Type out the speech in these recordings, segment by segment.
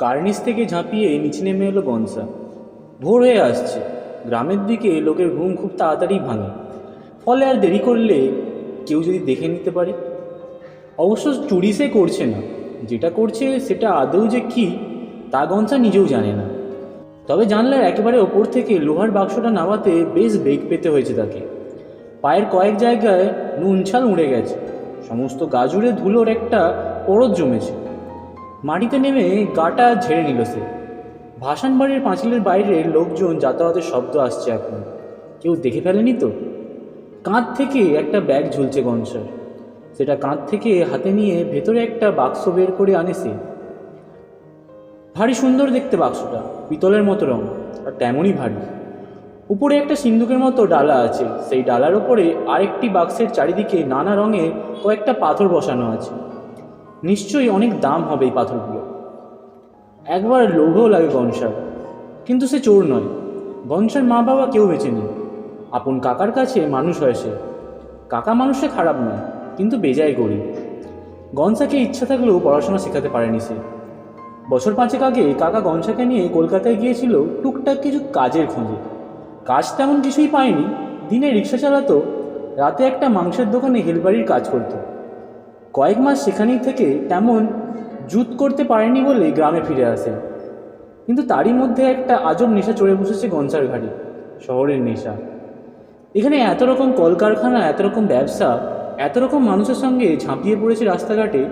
Cornice থেকে ঝাঁপিয়ে নিচে নেমে এলো গনসা। ভোর হয়ে আসছে। গ্রামের দিকে লোকের ঘুম খুব তাড়াতাড়ি ভাঙে। ফলে আর দেরি করলে কেউ যদি দেখে নিতে পারে? অবশ্য চুরি সে করছে না। যেটা করছে সেটা আদৌ যে কি, তা গনসা নিজেও জানে না। তবে জানলার একেবারে ওপর থেকে লোহার বাক্সটা নামাতে বেশ বেগ পেতে হয়েছে তাকে। পায়ের কয়েক জায়গায় নুনছাল উড়ে গেছে। সমস্ত গাজুরে ধুলোর একটা পরত জমেছে। মাটিতে নেমে গাটা ঝেড়ে নিল সে। ভাসান বাড়ির পাঁচিলের বাইরে লোকজন যাতায়াতের শব্দ আসছে এখন। কেউ দেখে ফেলেনি তো? কাঁধ থেকে একটা ব্যাগ ঝুলছে গনসার। সেটা কাঁধ থেকে হাতে নিয়ে ভেতরে একটা বাক্স বের করে আনে সে। ভারী সুন্দর দেখতে বাক্সটা, পিতলের মতো রং আর তেমনই ভারী। উপরে একটা সিন্দুকের মতো ডালা আছে, সেই ডালার ওপরে আরেকটি বাক্সের চারিদিকে নানা রঙের কয়েকটা পাথর বসানো আছে। নিশ্চয়ই অনেক দাম হবে এই পাথরগুলো। একবার লোভও লাগে গনসার কিন্তু সে চোর নয়। গনসার মা বাবা কেউ বেঁচে নেই। আপন কাকার কাছে মানুষ হয় সে। কাকা মানুষে খারাপ নয়, কিন্তু বেজায় গরিব। গনসাকে ইচ্ছা থাকলেও পড়াশোনা শেখাতে পারেনি সে। বছর পাঁচেক আগে কাকা গনসাকে নিয়ে কলকাতায় গিয়েছিল টুকটাক কিছু কাজের খোঁজে। কাজ তেমন কিছুই পায়নি। দিনে রিক্সা চালাতো, রাতে একটা মাংসের দোকানে হেলবারির কাজ করতো। কয়েক মাস সেখানেই থেকে তেমন জুত করতে পারেনি বলে গ্রামে ফিরে আসে কিন্তু তারই মধ্যে একটা আজব নেশা চড়ে বসেছে গনসার ঘাটে, শহরের নেশা। এখানে এত রকম কলকারখানা, এত রকম ব্যবসা, এত রকম মানুষের সঙ্গে ঝাঁপিয়ে পড়েছে রাস্তাঘাটে,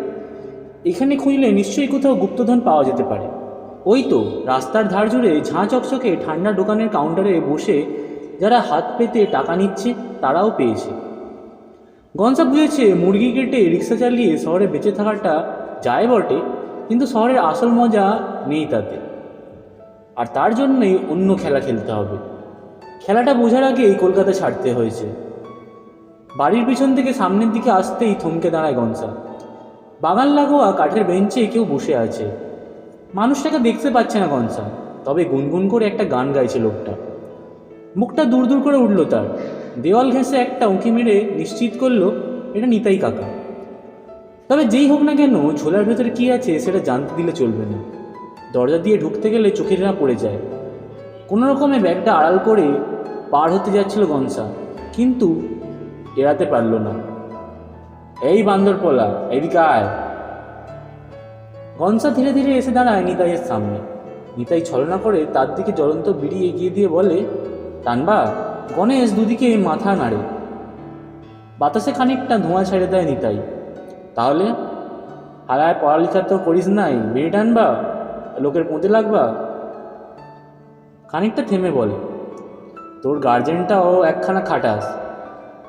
এখানে খুঁজলে নিশ্চয়ই কোথাও গুপ্তধন পাওয়া যেতে পারে। ওই তো, রাস্তার ধার জুড়ে ঝাঁ চকচকে ঠান্ডা দোকানের কাউন্টারে বসে যারা হাত পেতে টাকা নিচ্ছে, তারাও পেয়েছে। গনসা বুঝেছে মুরগি কেটে রিক্সা চালিয়ে শহরে বেঁচে থাকাটা যায় বটে, কিন্তু শহরের আসল মজা নেই তাতে আর তার জন্যই অন্য খেলা খেলতে হবে। খেলাটা বোঝার আগেই কলকাতা ছাড়তে হয়েছে। বাড়ির পিছন থেকে সামনের দিকে আসতেই থমকে দাঁড়ায় গনসা বাগান লাগোয়া কাঠের বেঞ্চে কেউ বসে আছে। মানুষটাকে দেখতে পাচ্ছে না গনসা তবে গুনগুন করে একটা গান গাইছে লোকটা। মুখটা দূর দূর করে উঠল তার। দেওয়াল ঘেঁষে একটা উঁকি মেরে নিশ্চিত করল, এটা নিতাই কাকা। তবে যেই হোক না কেন ঝোলার ভেতরে কী আছে সেটা জানতে দিলে চলবে না। দরজা দিয়ে ঢুকতে গেলে চোখের না পড়ে যায়। কোনো রকমে ব্যাগটা আড়াল করে পার হতে যাচ্ছিল গনসা, কিন্তু এড়াতে পারল না। এই বান্দরপোলা, এদিকে আয়। গনসা ধীরে ধীরে এসে দাঁড়ায় নিতাইয়ের সামনে। নিতাই ছলনা করে তার দিকে জ্বলন্ত বিড়ি এগিয়ে দিয়ে বলে টানবা? গণেশ দুদিকে মাথা নাড়ে। বাতাসে খানিকটা ধোঁয়া ছেড়ে দেয় নিতাই। তাহলে? হালায় পড়ালেখা তো করিস নাই বিড়ি টানবা? লোকের পোঁতে লাগবা? খানিকটা থেমে বলে, তোর গার্জেনটাও একখানা খাটাস।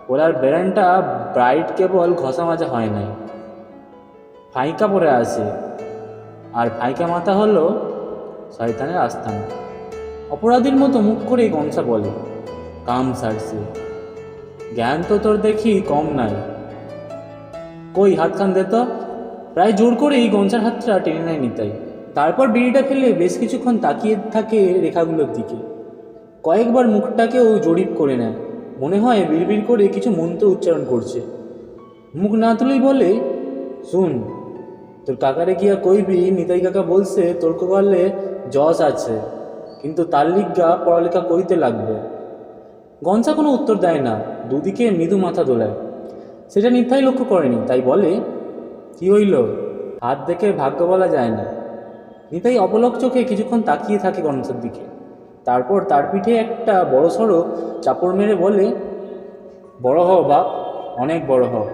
ওলার বেরেনটা ব্রাইট কেবল ঘষা মাজা হয় নাই। ফাইকা পরে আছে। আর ফাইকা মাথা হলো শয়তানের আস্থান অপরাধীর মতো মুখ করে গনসা বলে, কাম সারছে। জ্ঞান তো তোর দেখি কম নাই। কই হাত খান দে তো। প্রায় জোর করেই গনসার হাতটা টেনে নেয় নিতাই। তারপর বিড়িটা ফেলে বেশ কিছুক্ষণ তাকিয়ে থাকে রেখাগুলোর দিকে। কয়েকবার মুখটাকেও জরিপ করে নেয়। মনে হয় বিড়বিড় করে কিছু মন্ত্র উচ্চারণ করছে। মুখ না তুলেই বলে, শুন, তোর কাকারে গিয়া কইবি, নিতাই কাকা বলছে তর্ক করলে যশ আছে। কিন্তু তার লিগা পড়ালেখা করিতে লাগবে। গঞ্জা কোনো উত্তর দেয় না দুদিকে মৃদু মাথা দোলায়। সেটা নিতাই লক্ষ্য করেনি তাই বলে কি হইল? হাত দেখে ভাগ্য বলা যায় না। নিতাই অপলক চোখে কিছুক্ষণ তাকিয়ে থাকে গণেশের দিকে। তারপর তার পিঠে একটা বড় সড়ো চাপড় মেরে বলে বড় হও বাপ অনেক বড় হও।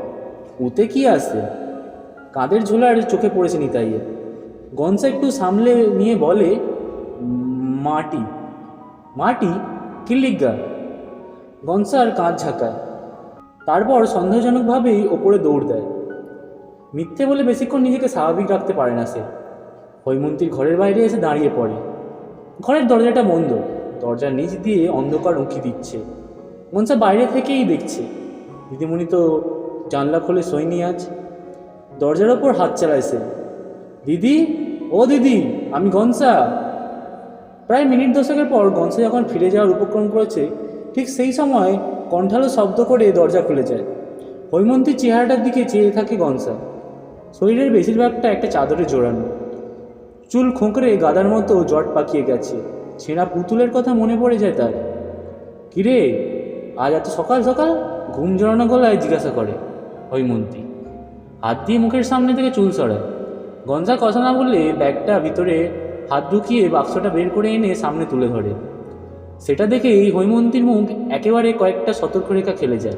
উতে কি আছে? কাঁধের ঝোলার চোখে পড়েছে নিতাইয়ের গনসা একটু সামলে নিয়ে বলে "উম, মাটি। মাটি কিল্লিগা গনসার কাঁধ ঝাঁকায়। তারপর সন্দেহজনকভাবেই ওপরে দৌড় দেয়। মিথ্যে বলে বেশিক্ষণ নিজেকে স্বাভাবিক রাখতে পারে না সে। হৈমন্তীর ঘরের বাইরে এসে দাঁড়িয়ে পড়ে। ঘরের দরজাটা বন্ধ। দরজার নিচ দিয়ে অন্ধকার উঁকি দিচ্ছে। গনসা বাইরে থেকেই দেখছে। দিদিমণি তো জানলা খুলে সৈনি আছে। দরজার ওপর হাত চালায় সে। দিদি, ও দিদি, আমি গনসা। প্রায় মিনিট দশকের পর গনসা যখন ফিরে যাওয়ার উপক্রম করেছে, ঠিক সেই সময় কণ্ঠালো শব্দ করে দরজা খুলে যায়। হৈমন্তীর চেহারাটার দিকে চেয়ে থাকে গনসা শরীরের বেশিরভাগটা একটা চাদরে জোড়ানো। চুল খোঁকড়ে গাদার মতো জট পাকিয়ে গেছে। ছেঁড়া পুতুলের কথা মনে পড়ে যায় তার। কিরে, আজ এত সকাল সকাল? ঘুম জড়ানো গলায় জিজ্ঞাসা করে হৈমন্তী। হাত দিয়ে মুখের সামনে থেকে চুল সরায়। গঞ্জা কথা না বললে ব্যাগটা ভিতরে হাত ঢুকিয়ে বাক্সটা বের করে এনে সামনে তুলে ধরে। সেটা দেখেই হৈমন্তীর মুখ একেবারে কয়েকটা সতর্করেখা খেলে যায়।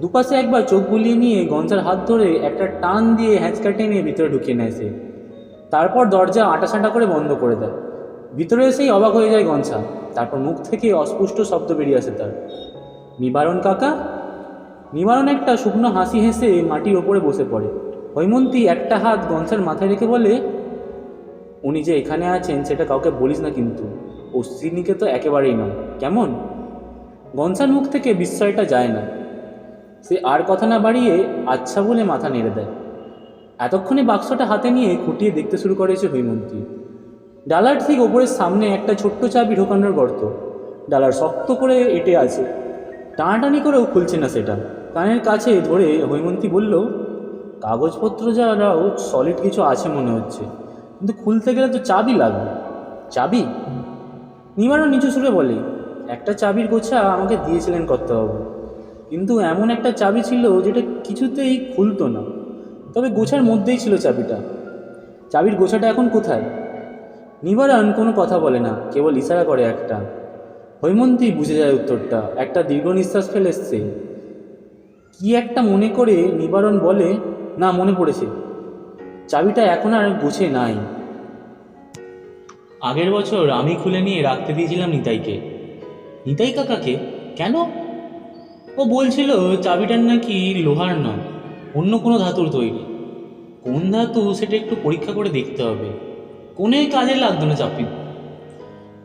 দুপাশে একবার চোখ বুলিয়ে নিয়ে গঞ্জার হাত ধরে একটা টান দিয়ে হ্যাঁচকা টেনে ভিতরে ঢুকিয়ে নেয় সে। তারপর দরজা আটাসাঁটা করে বন্ধ করে দেয়। ভিতরে এসেই অবাক হয়ে যায় গঞ্জা তারপর মুখ থেকে অস্পষ্ট শব্দ বেরিয়ে আসে তার। নিবারণ কাকা? নিবারণ একটা শুকনো হাসি হেসে মাটির ওপরে বসে পড়ে। হৈমন্তী একটা হাত গঞ্জার মাথায় রেখে বলে উনি যে এখানে আছেন, সেটা কাউকে বলিস না কিন্তু। অশ্বিনীকে তো একেবারেই নয়। কেমন? গঞ্জার মুখ থেকে বিস্ময়টা যায় না। সে আর কথা না বাড়িয়ে আচ্ছা বলে মাথা নেড়ে দেয়। এতক্ষণে বাক্সটা হাতে নিয়ে খুঁটিয়ে দেখতে শুরু করেছে হৈমন্তী। ডালার ঠিক ওপরের সামনে একটা ছোট্ট চাবি ঢোকানোর গর্ত। ডালার শক্ত করে এটে আছে। টানাটানি করেও খুলছে না সেটা। কানের কাছে ধরে হৈমন্তী বলল, কাগজপত্র যারাও সলিড কিছু আছে মনে হচ্ছে। কিন্তু খুলতে গেলে তো চাবি লাগবে। চাবি? নিবারও নিচু সুরে বলে, একটা চাবির গোছা আমাকে দিয়েছিলেন কর্তাবাবু। কিন্তু এমন একটা চাবি ছিল যেটা কিছুতেই খুলতো না। তবে গোছার মধ্যেই ছিল চাবিটা। চাবির গোছাটা এখন কোথায়? নিবারণ কোনো কথা বলে না, কেবল ইশারা করে একটা। হৈমন্তী বুঝে যায় উত্তরটা, একটা দীর্ঘ নিঃশ্বাস ফেলে এসছে। কি একটা মনে করে নিবারণ বলে, না, মনে পড়েছে। চাবিটা এখন আর গুছে নাই। আগের বছর আমি খুলে নিয়ে রাখতে দিয়েছিলাম নিতাইকে। নিতাই কাকাকে? কেন? ও বলছিল চাবিটার নাকি লোহার নয়, অন্য কোনো ধাতুর তৈরি। কোন ধাতু সেটা একটু পরীক্ষা করে দেখতে হবে। কোনো কাজে লাগতো না চাবি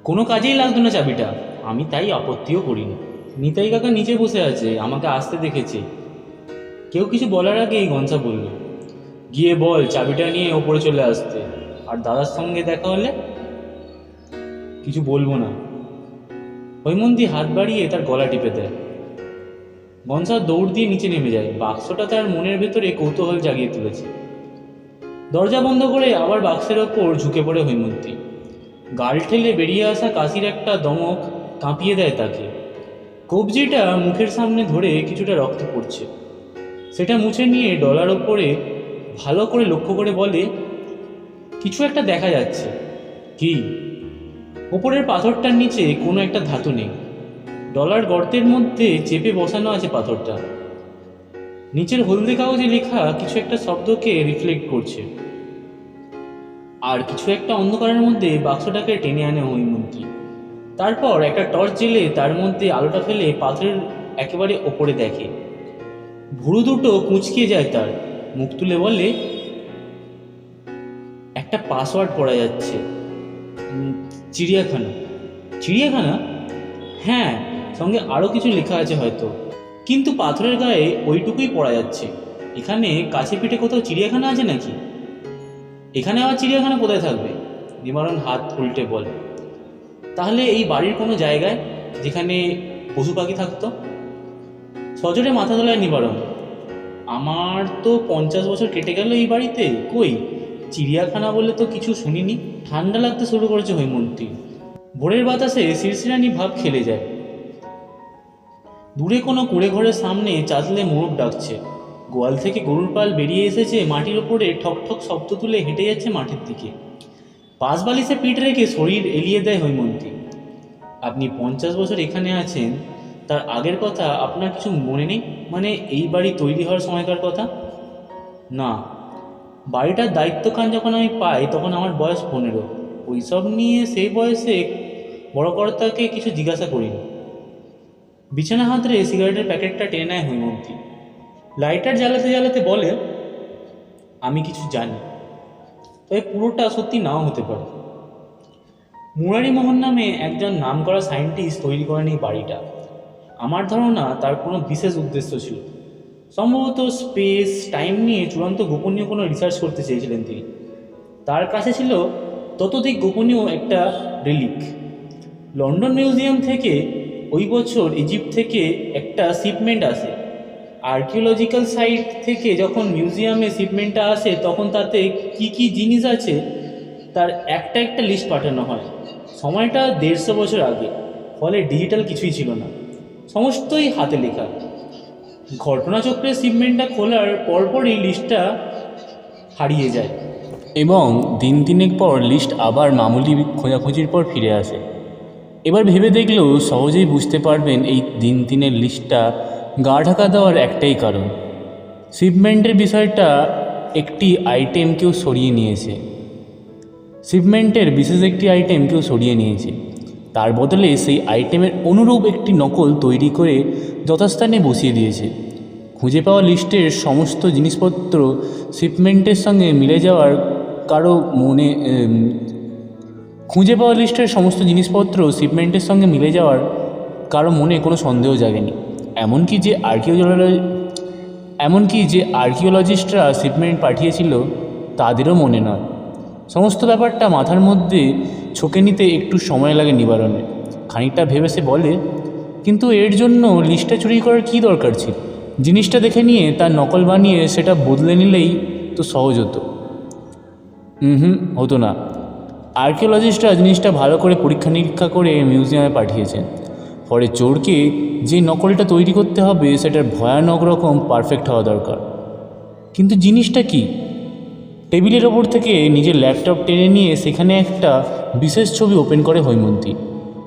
কোনো কাজেই লাগতো না চাবিটা। আমি তাই আপত্তিও করিনি। নিতাই কাকা নিচে বসে আছে, আমাকে আসতে দেখেছে। কেউ কিছু বলার আগেই গঞ্জা বলল গিয়ে বল চাবিটা নিয়ে ওপরে চলে আসতে। আর দাদার সঙ্গে দেখা হলে কিছু বলব না। হৈমন্তী হাত বাড়িয়ে তার গলা টিপে দেয়। গঞ্জা দৌড় দিয়ে নিচে নেমে যায়। বাক্সটা তার মনের ভেতরে কৌতূহল জাগিয়ে তুলেছে। দরজা বন্ধ করে আবার বাক্সের ওপর ঝুঁকে পড়ে হৈমন্তী। গাল ঠেলে বেরিয়ে আসা কাশির একটা দমক কাঁপিয়ে দেয় তাকে। কবজিটা মুখের সামনে ধরে কিছুটা রক্ত পড়ছে। সেটা মুছে নিয়ে ডলার ওপরে ভালো করে লক্ষ্য করে বলে, কিছু একটা দেখা যাচ্ছে। কি? ওপরের পাথরটার নিচে কোনো একটা ধাতু নেই। ডলার গর্তের মধ্যে চেপে বসানো আছে পাথরটা। নিচের হলদে কাগজে লেখা কিছু একটা শব্দকে রিফ্লেক্ট করছে। আর কিছু একটা অন্ধকারের মধ্যে বাক্সটাকে টেনে আনে হৈমন্তী তারপর একটা টর্চ জেলে তার মধ্যে আলোটা ফেলে পাথরের একেবারে ওপরে দেখে। ভুরু দুটো কুঁচকিয়ে যায় তার। মুখ তুলে বলে একটা পাসওয়ার্ড পড়া যাচ্ছে। চিড়িয়াখানা। চিড়িয়াখানা? হ্যাঁ সঙ্গে আরও কিছু লেখা আছে হয়তো। কিন্তু পাথরের গায়ে ওইটুকুই পড়া যাচ্ছে। এখানে কাছে পিঠে কোথাও চিড়িয়াখানা আছে নাকি? এখানে আবার চিড়িয়াখানা কোথায় থাকবে? নিবারণ হাত উল্টে বলে। তাহলে এই বাড়ির কোনো জায়গায় যেখানে পশু পাখি থাকতো? সজোরে মাথা তোলায় নিবারণ। আমার তো পঞ্চাশ বছর কেটে গেল এই বাড়িতে। কই? চিড়িয়াখানা বলে তো কিছু শুনিনি। ঠান্ডা লাগতে শুরু করেছে হৈমন্তী। ভোরের বাতাসে শিরশিরানি ভাব খেলে যায়। দূরে কোনো কুড়ে ঘরের সামনে চাঁদলে মোরগ ডাকছে। গোয়াল থেকে গরুর পাল বেরিয়ে এসেছে, মাটির ওপরে ঠক ঠক শব্দ তুলে হেঁটে যাচ্ছে মাঠের দিকে। পাশ বালিশে পিঠ রেখে শরীর এলিয়ে দেয় হৈমন্তী। আপনি পঞ্চাশ বছর এখানে আছেন তার আগের কথা আপনার কিছু মনে নেই? মানে এই বাড়ি তৈরি হওয়ার সময়কার কথা? না। বাড়িটার দায়িত্বখান যখন আমি পাই, তখন আমার বয়স পনেরো। ওইসব নিয়ে সেই বয়সে বড় কর্তাকে কিছু জিজ্ঞাসা করিনি। বিছানা হাতরে সিগারেটের প্যাকেটটা টেনে নেয় হৈমন্তী। লাইটার জ্বালাতে জ্বালাতে বলে, আমি কিছু জানি। তবে পুরোটা সত্যি নাও হতে পারে। মুরারি মোহন নামে একজন নাম করা সায়েন্টিস্ট তৈরি করেন এই বাড়িটা। আমার ধারণা তার কোনো বিশেষ উদ্দেশ্য ছিল। সম্ভবত স্পেস, টাইম নিয়ে চূড়ান্ত গোপনীয় কোনো রিসার্চ করতে চেয়েছিলেন তিনি। তার কাছে ছিল ততোধিক গোপনীয় একটা রিলিক লন্ডন মিউজিয়াম থেকে ওই বছর ইজিপ্ট থেকে একটা শিপমেন্ট আসে। আর্কিওলজিক্যাল সাইট থেকে যখন মিউজিয়ামে শিপমেন্টটা আসে, তখন তাতে কি কি জিনিস আছে, তার একটা একটা লিস্ট পাঠানো হয়। সময়টা দেড়শো বছর আগে, ফলে ডিজিটাল কিছুই ছিল না। সমস্তই হাতে লেখা। ঘটনাচক্রের শিপমেন্টটা খোলার পরপরই লিস্টটা হারিয়ে যায়। এবং দিন তিনেক পর লিস্ট আবার মামুলি খোঁজাখুঁজির পর ফিরে আসে। এবার ভেবে দেখলেও সহজেই বুঝতে পারবেন এই দিন তিনের লিস্টটা গা ঢাকা দেওয়ার একটাই কারণ। শিপমেন্টের বিষয়টা একটি আইটেম কেউ সরিয়ে নিয়েছে। শিপমেন্টের বিশেষ একটি আইটেম কেউ সরিয়ে নিয়েছে। তার বদলে সেই আইটেমের অনুরূপ একটি নকল তৈরি করে যথাস্থানে বসিয়ে দিয়েছে। খুঁজে পাওয়া লিস্টের সমস্ত জিনিসপত্র শিপমেন্টের সঙ্গে মিলে যাওয়ার কারও মনে খুঁজে পাওয়া লিস্টের সমস্ত জিনিসপত্র শিপমেন্টের সঙ্গে মিলে যাওয়ার কারও মনে কোনো সন্দেহ জাগেনি। এমনকি যে আর্কিওলজি, এমনকি যে আর্কিওলজিস্টরা শিপমেন্ট পাঠিয়েছিল, তাদেরও মনে নয়। সমস্ত ব্যাপারটা মাথার মধ্যে ছকে নিতে একটু সময় লাগে নিবারণে। খানিকটা ভেবে সে বলে, কিন্তু এর জন্য লিস্টটা চুরি করার কী দরকার ছিল? জিনিসটা দেখে নিয়ে তার নকল বানিয়ে সেটা বদলে নিলেই তো সহজ হতো। হুম হতো না। আর্কিওলজিস্টরা জিনিসটা ভালো করে পরীক্ষা নিরীক্ষা করে মিউজিয়ামে পাঠিয়েছেন। পরে চোরকে যে নকলটা তৈরি করতে হবে, সেটার ভয়ানক রকম পারফেক্ট হওয়া দরকার। কিন্তু জিনিসটা কি? টেবিলের ওপর থেকে নিজের ল্যাপটপ টেনে নিয়ে সেখানে একটা বিশেষ ছবি ওপেন করে হৈমন্তী।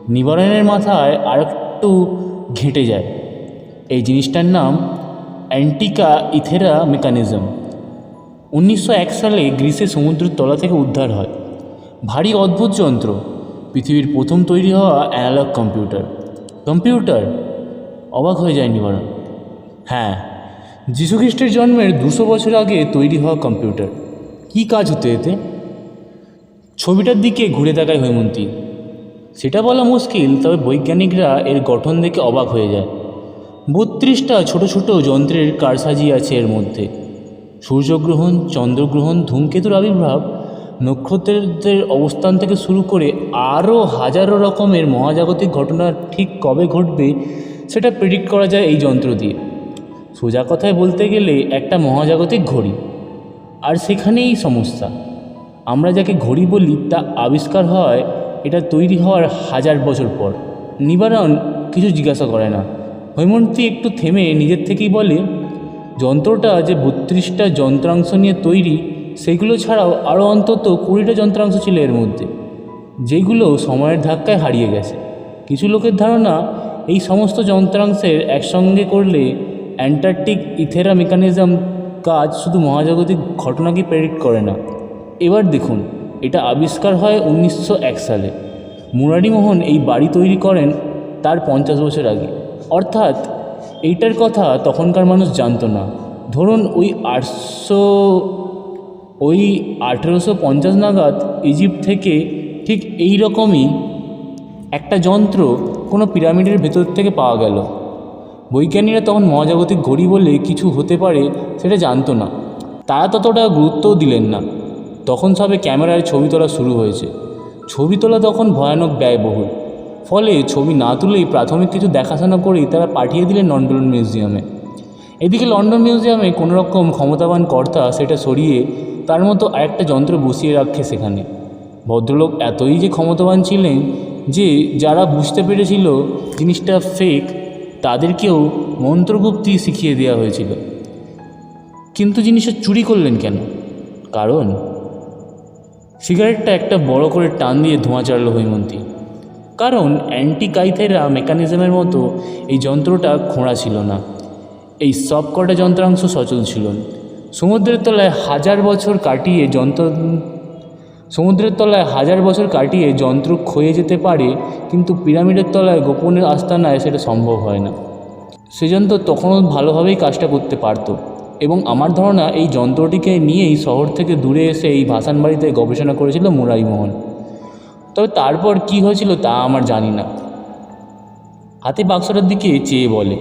নিবারণের মাথায় আর একটু ঘেঁটে যায়। এই জিনিসটার নাম অ্যান্টিকা ইথেরা মেকানিজম। উনিশশো এক সালে গ্রিসে সমুদ্রের তলা থেকে উদ্ধার হয়। ভারী অদ্ভুত যন্ত্র। পৃথিবীর প্রথম তৈরি হওয়া অ্যানালগ কম্পিউটার। কম্পিউটার? অবাক হয়ে যায় নিবারণ। হ্যাঁ যীশুখ্রিস্টের জন্মের দুশো বছর আগে তৈরি হওয়া কম্পিউটার। কী কাজ হতো এতে? ছবিটার দিকে ঘুরে তাকায় হৈমন্তী। সেটা বলা মুশকিল, তবে বৈজ্ঞানিকরা এর গঠন দেখে অবাক হয়ে যায়। বত্রিশটা ছোট ছোট যন্ত্রের কারসাজি আছে এর মধ্যে। সূর্যগ্রহণ, চন্দ্রগ্রহণ, ধূমকেতুর আবির্ভাব, নক্ষত্রের অবস্থান থেকে শুরু করে আরও হাজারো রকমের মহাজাগতিক ঘটনা ঠিক কবে ঘটবে সেটা প্রেডিক্ট করা যায় এই যন্ত্র দিয়ে। সোজা কথায় বলতে গেলে একটা মহাজাগতিক ঘড়ি। আর সেখানেই সমস্যা। আমরা যাকে ঘড়ি বলি, তা আবিষ্কার হয়, এটা তৈরি হওয়ার হাজার বছর পর। নিবারণ কিছু জিজ্ঞাসা করে না। হৈমন্তী একটু থেমে নিজের থেকেই বলে, যন্ত্রটা যে বত্রিশটা যন্ত্রাংশ নিয়ে তৈরি, সেগুলো ছাড়াও আরও অন্তত কুড়িটা যন্ত্রাংশ ছিল এর মধ্যে। যেগুলো সময়ের ধাক্কায় হারিয়ে গেছে। কিছু লোকের ধারণা, এই সমস্ত যন্ত্রাংশের একসঙ্গে করলে অ্যান্টার্কটিক ইথেরা মেকানিজম কাজ শুধু মহাজাগতিক ঘটনাকে প্রেডিক্ট করে না। এবার দেখুন, এটা আবিষ্কার হয় উনিশশো এক সালে। মুরারিমোহন এই বাড়ি তৈরি করেন তার পঞ্চাশ বছর আগে। অর্থাৎ এইটার কথা তখনকার মানুষ জানতো না। ধরুন ওই আটশো, ওই আঠেরোশো পঞ্চাশ নাগাদ ইজিপ্ট থেকে ঠিক এই রকমই একটা যন্ত্র কোনো পিরামিডের ভেতর থেকে পাওয়া গেল। বৈজ্ঞানিকরা তখন মহাজাগতিক ঘড়ি বলে কিছু হতে পারে সেটা জানতো না। তারা ততটা গুরুত্বও দিলেন না। তখন সবে ক্যামেরায় ছবি তোলা শুরু হয়েছে। ছবি তোলা তখন ভয়ানক ব্যয়বহুল। ফলে ছবি না তুলেই প্রাথমিক কিছু দেখাশোনা করেই তারা পাঠিয়ে দিলেন লন্ডন মিউজিয়ামে। এদিকে লন্ডন মিউজিয়ামে কোনো রকম ক্ষমতাবান কর্তা সেটা সরিয়ে তার মতো আরেকটা যন্ত্র বসিয়ে রাখে সেখানে। ভদ্রলোক এতই যে ক্ষমতাবান ছিলেন যে যারা বুঝতে পেরেছিল জিনিসটা ফেক তাদেরকেও মন্ত্রগুপ্তি শিখিয়ে দেওয়া হয়েছিল। কিন্তু জিনিসটা চুরি করলেন কেন? কারণ সিগারেটটা একটা বড় করে টান দিয়ে ধোঁয়া চাড়ল হৈমন্তী। কারণ অ্যান্টিকাইথেরা মেকানিজমের মতো এই যন্ত্রটা খোঁড়া ছিল না। এই সব কটা যন্ত্রাংশ সচল ছিল। সমুদ্রের তলায় হাজার বছর কাটিয়ে যন্ত্র সমুদ্রের তলায় হাজার বছর কাটিয়ে যন্ত্র ক্ষয়ে যেতে পারে, কিন্তু পিরামিডের তলায় গোপনের আস্তানায় সেটা সম্ভব হয় না। সে যন্ত্র তখনও ভালোভাবেই কাজটা করতে পারতো এবং আমার ধারণা এই যন্ত্রটিকে নিয়েই শহর থেকে দূরে এসে এই ভাসান বাড়িতে গবেষণা করেছিল মুরারিমোহন তবে তারপর কি হয়েছিল তা আমার জানি না। হাতে বাক্সটার দিকে চেয়ে বলে,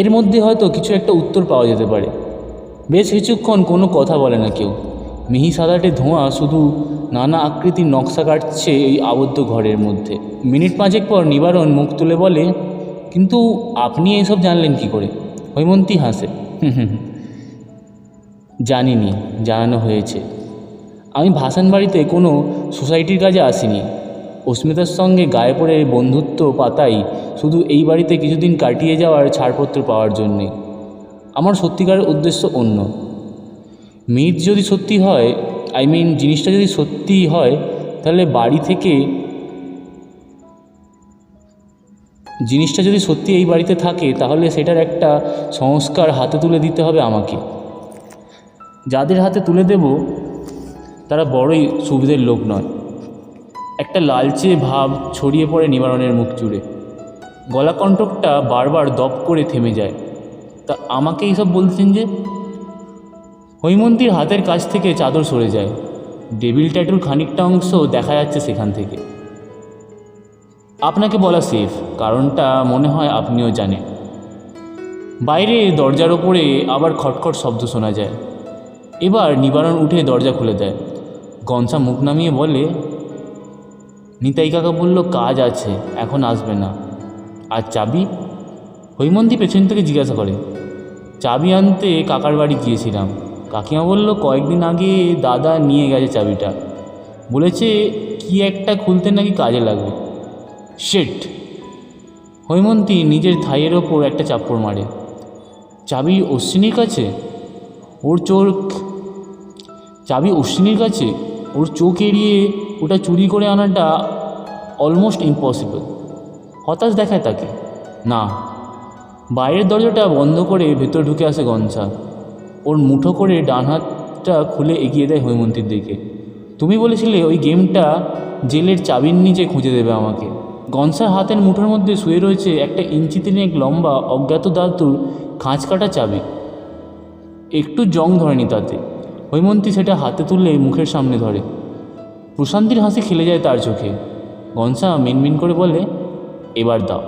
এর মধ্যে হয়তো কিছু একটা উত্তর পাওয়া যেতে পারে। বেশ কিছুক্ষণ কোনো কথা বলে না কেউ। মিহি সাদাটে ধোঁয়া শুধু নানা আকৃতির নকশা কাটছে এই আবদ্ধ ঘরের মধ্যে। মিনিট পাঁচেক পর নিবারণ মুখ তুলে বলে, কিন্তু আপনি এইসব জানলেন কি করে? হৈমন্তী হাসে। জানিনি, জানানো হয়েছে। আমি ভাসান বাড়িতে কোনো সোসাইটির কাজে আসিনি। অস্মিতার সঙ্গে গায়ে পড়ে বন্ধুত্ব পাতাই শুধু এই বাড়িতে কিছুদিন কাটিয়ে যাওয়ার ছাড়পত্র পাওয়ার জন্যে। আমার সত্যিকারের উদ্দেশ্য অন্য। মিথ যদি সত্যি হয় আই মিন জিনিসটা যদি সত্যি হয়, তাহলে বাড়ি থেকে জিনিসটা যদি সত্যি এই বাড়িতে থাকে, তাহলে সেটার একটা সংস্কার হাতে তুলে দিতে হবে আমাকে। যাদের হাতে তুলে দেব, তারা বড়ই সুবিধের লোক নয়। একটা লালচে ভাব ছড়িয়ে পড়ে নিবারণের মুখ জুড়ে গলাকণ্ঠকটা বারবার দপ করে থেমে যায়। তা আমাকে এইসব বলছেন যে হৈমন্তীর হাতের কাছ থেকে চাদর সরে যায়। ডেবিল ট্যাটুর খানিকটা অংশ দেখা যাচ্ছে সেখান থেকে। আপনাকে বলা সেফ কারণটা মনে হয় আপনিও জানেন। বাইরে দরজার ওপরে আবার খটখট শব্দ শোনা যায়। এবার নিবারণ উঠে দরজা খুলে দেয়। গনসা মুখ নামিয়ে বলে, নিতাই কাকা বলল, কাজ আছে, এখন আসবে না। আর চাবি? হৈমন্তী পেছন থেকে জিজ্ঞাসা করে, চাবি আনতে কাকার বাড়ি গিয়েছিলাম। কাকিমা বলল, কয়েকদিন আগে দাদা নিয়ে গেছে চাবিটা। বলেছে, কি একটা খুলতে নাকি কাজে লাগবে। শেট। হৈমন্তী নিজের থাইয়ের ওপর একটা চাপড় মারে। চাবি অশ্বিনীর কাছে? ওর চোখ চাবি অশ্বিনীর কাছে? ওর চোখ এড়িয়ে ওটা চুরি করে আনাটা অলমোস্ট ইম্পসিবল হতাশ দেখায় তাকে। না। বাইরের দরজাটা বন্ধ করে ভেতর ঢুকে আসে গনসা। ওর মুঠো করে ডান হাতটা খুলে এগিয়ে দেয় হৈমন্তীর দিকে। তুমি বলেছিলে ওই গেমটা জেলের চাবির নিচে খুঁজে দেবে আমাকে। গনসার হাতের মুঠোর মধ্যে শুয়ে রয়েছে একটা ইঞ্চি তিনেক লম্বা অজ্ঞাত ধাতুর খাঁচ কাটা চাবি। একটু জং ধরেনি তাতে। হৈমন্তী সেটা হাতে তুলে মুখের সামনে ধরে। প্রশান্তির হাসি খেলে যায় তার চোখে। গনসা মিনমিন করে বলে, এবার দাও।